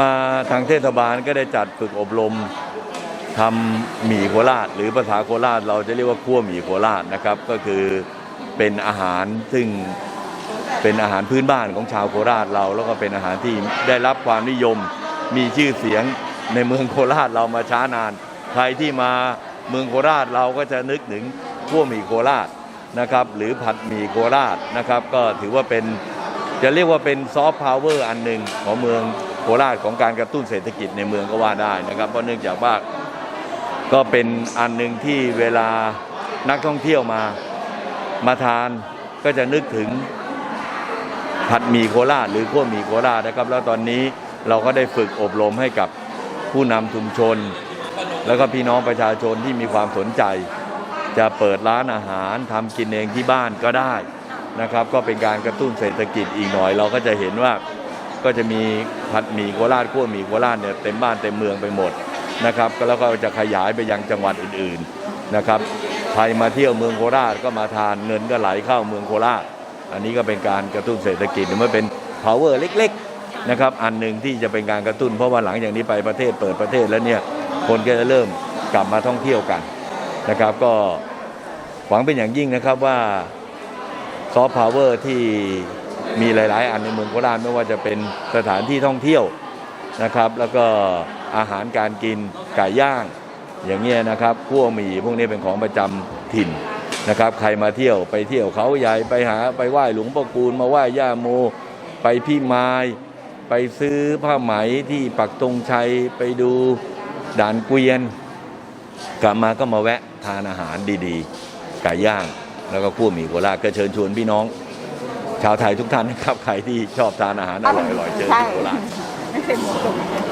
มาทางเทศบาลก็ได้จัดฝึกอบรมทำหมี่โคราช หรือภาษาโคราชเราจะเรียกว่าคั่วหมี่โคราชนะครับ ก็คือเป็นอาหารซึ่งเป็นอาหารพื้นบ้านของชาวโคราชเรา แล้วก็เป็นอาหารที่ได้รับความนิยมมีชื่อเสียงในเมืองโคราชเรามาช้านาน ใครที่มาเมืองโคราชเราก็จะนึกถึงคั่วหมี่โคราชนะครับหรือผัดหมี่โคราชนะครับ ก็ถือว่าเป็นจะเรียกว่าเป็นซอฟต์พาวเวอร์อันหนึ่งของเมือง โคราชของการกระตุ้นเศรษฐกิจในเมืองก็ว่าได้นะครับ เพราะเนื่องจากว่าก็เป็นอันหนึ่งที่เวลานักท่องเที่ยวมามาทานก็จะนึกถึงผัดหมี่โคราชหรือขั้วหมี่โคราชนะครับ แล้วตอนนี้เราก็ได้ฝึกอบรมให้กับผู้นำชุมชน แล้วก็พี่น้องประชาชนที่มีความสนใจ จะเปิดร้านอาหารทำกินเองที่บ้านก็ได้นะครับ ก็เป็นการกระตุ้นเศรษฐกิจอีกหน่อย เราก็จะเห็นว่า ก็จะมีผัดหมี่โคราชขั้วหมี่โคราชเนี่ยเต็มบ้านเต็มเมืองไปหมดนะครับก็แล้วก็จะขยายไปยังจังหวัดอื่นๆนะครับใครมาเที่ยวเมืองโคราชก็มาทานเงินก็ไหลเข้าเมืองโคราช อันนี้ก็เป็นการกระตุ้นเศรษฐกิจหรือว่าเป็น power เล็กๆนะครับอันหนึ่งที่จะเป็นการกระตุ้น เพราะว่าหลังจากนี้ไปประเทศเปิดประเทศแล้วเนี่ยคนก็จะเริ่มกลับมาท่องเที่ยวกันนะครับก็หวังเป็นอย่างยิ่งนะครับว่าซอฟต์พาวเวอร์ที่ มีหลาย ๆ อันในเมืองโคราชไม่ว่าจะเป็นสถานที่ท่องเที่ยวนะครับ แล้วก็อาหารการกินไก่ย่าง อย่างเงี้ยนะครับพวหมี่พวกนี้เป็นของประจำถิ่นนะครับ ใครมาเที่ยวไปเที่ยวเขาใหญ่ไปหาไปไหว้หลวงพ่อคูณมาไหว้ย่าโมไปพี่ไม้ไปซื้อผ้าไหมที่ปักตงชัยไปดูด่านเกวียน กลับมาก็มาแวะทานอาหารดีๆไก่ย่าง แล้วก็คั่วหมี่โคราชก็เชิญชวนพี่น้องาวไทยทุกท่านนะครับใครที่ชอบทานอาหารอร่อยๆเจอที่โคราชไม่เคยหมด